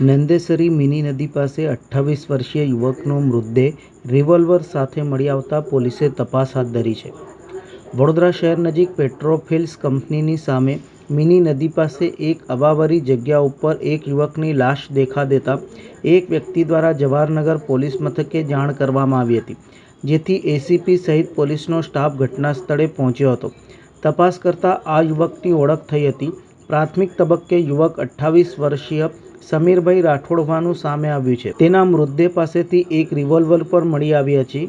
Nandesari mini નદી પાસે અઠ્ઠાવીસ વર્ષીય યુવકનો મૃતદેહ રિવોલ્વર સાથે મળી આવતા પોલીસે તપાસ હાથ ધરી છે. વડોદરા શહેર નજીક પેટ્રોફિલ્સ કંપનીની સામે મિની નદી પાસે એક અવાવરી જગ્યા ઉપર એક યુવકની લાશ દેખા દેતા એક વ્યક્તિ દ્વારા જવાહરનગર પોલીસ મથકે જાણ કરવામાં આવી હતી, જેથી એસીપી સહિત પોલીસનો સ્ટાફ ઘટના સ્થળે પહોંચ્યો હતો. તપાસ કરતાં આ યુવકની ઓળખ થઈ હતી. પ્રાથમિક તબક્કે યુવક અઠ્ઠાવીસ વર્ષીય સમીરભાઈ રાઠોડ હોવાનું સામે આવ્યું છે. તેના મૃતદેહ પાસેથી એક રિવોલ્વર પણ મળી આવી હતી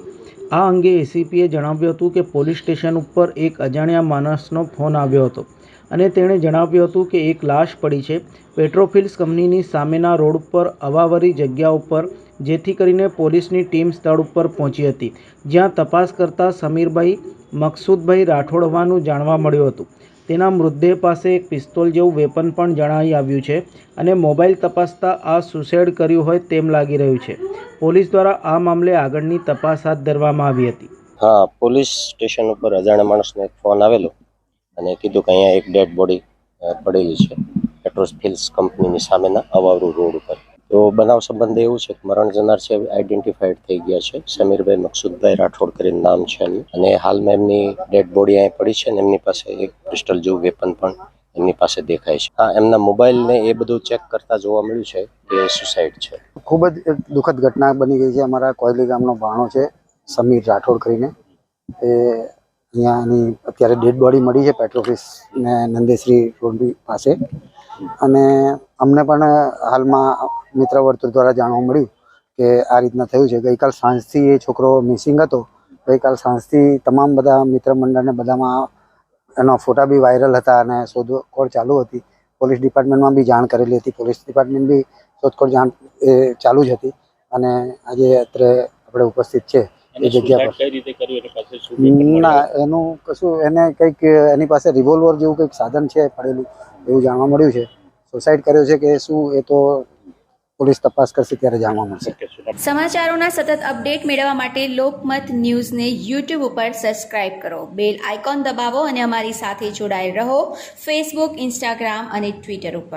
આ અંગે એસીપીએ જણાવ્યું હતું કે પોલીસ સ્ટેશન ઉપર એક અજાણ્યા માણસનો ફોન આવ્યો હતો અને તેણે જણાવ્યું હતું કે એક લાશ પડી છે. પેટ્રોફિલ્સ કંપનીની સામેના રોડ ઉપર અવાવરી જગ્યા ઉપર, જેથી કરીને પોલીસની ટીમ સ્થળ ઉપર પહોંચી હતી. જ્યાં તપાસ કરતા સમીરભાઈ મકસુદભાઈ રાઠોડ હોવાનું જાણવા મળ્યું હતું. તેના મૃતદેહ પાસે એક પિસ્તોલ જેવું વેપન પણ જણાઈ આવ્યું છે અને મોબાઈલ તપાસતા આ સુસાઇડ કર્યું હોય તેમ લાગી રહ્યું છે. પોલીસ દ્વારા આ મામલે આગળની તપાસ હાથ ધરવામાં આવી હતી. હા, પોલીસ સ્ટેશન ઉપર અજાણ્યા માણસને એક ફોન આવેલો અને કીધું કે અહીંયા એક ડેડ બોડી પડેલી છે. પેટ્રોલ ફિલ્સ કંપનીની સામેના અવાવરૂ રોડ ઉપર. તો બનાવ સંબંધે એવું છે કે મરણ જનાર છે આઈડેન્ટિફાઈડ થઈ ગયા છે. સમીરભાઈ મકસુદભાઈ રાઠોડ કરીને નામ છે અને હાલમાં એમની ડેડ બોડી અહીં પડી છે અને એમની પાસે એક પિસ્ટલ જેવું વેપન પણ એમની પાસે દેખાય છે. હા, એમના મોબાઈલ ને એ બધું ચેક કરતા જોવા મળ્યું છે કે સુસાઇડ છે. ખૂબ જ એક દુઃખદ ઘટના બની ગઈ છે અમારા કોયલી ગામનો ભાણો છે, સમીર રાઠોડ કરીને. એ અહીંયાની અત્યારે ડેડ બોડી મળી છે પેટ્રોફિસ ને નંદેશ્રી રોડ પાસે. અને અમને પણ હાલમાં મિત્ર વર્તુળ દ્વારા જાણવા મળ્યું કે આ રીતના થયું છે. ગઈકાલ સાંજથી એ છોકરો મિસિંગ હતો. ગઈકાલ સાંજથી તમામ બધા મિત્ર મંડળને બધામાં એના ફોટા બી વાયરલ હતા અને શોધખોળ ચાલુ હતી. પોલીસ ડિપાર્ટમેન્ટમાં બી જાણ કરેલી હતી. પોલીસ ડિપાર્ટમેન્ટ બી શોધખોળ જાણ એ ચાલુ જ હતી. અને આજે અત્રે આપણે ઉપસ્થિત છે. એ જગ્યા પર. ના એનું કશું એને કંઈક એની પાસે રિવોલ્વર જેવું કંઈક સાધન છે પડેલું એવું જાણવા મળ્યું છે. સુસાઇડ કર્યો છે કે શું એ તો પોલીસ તપાસ કરશે ત્યારે જાણવા મળશે. સમાચારોના સતત અપડેટ મેળવવા માટે લોકમત ન્યૂઝને યુટ્યુબ ઉપર સબસ્ક્રાઇબ કરો. બેલ આઇકોન દબાવો અને અમારી સાથે જોડાયેલ રહો. ફેસબુક ઇન્સ્ટાગ્રામ અને ટ્વિટર ઉપર.